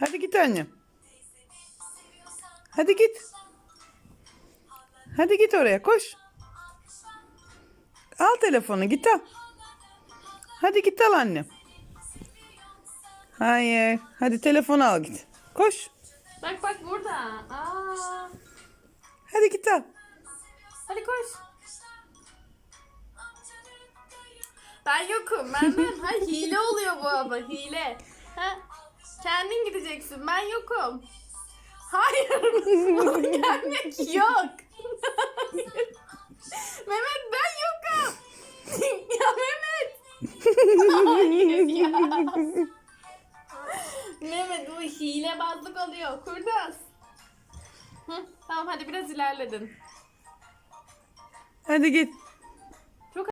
Hadi git annem. Hadi git. Hadi git oraya koş. Al telefonu git al. Hadi git al annem. Hayır. Hadi telefonu al git. Koş. Bak bak burada. Aa. Hadi git al. Hadi koş. Ben yokum. Ben ben. Ha hile oluyor bu ama hile. Ha? Kendin gideceksin. Ben yokum. Hayır. Gelmek yok. Mehmet ben yokum. ya Mehmet. Hayır ya. Mehmet bu hilebazlık oluyor. Kurnaz. Hı, tamam hadi biraz ilerledin. Hadi git.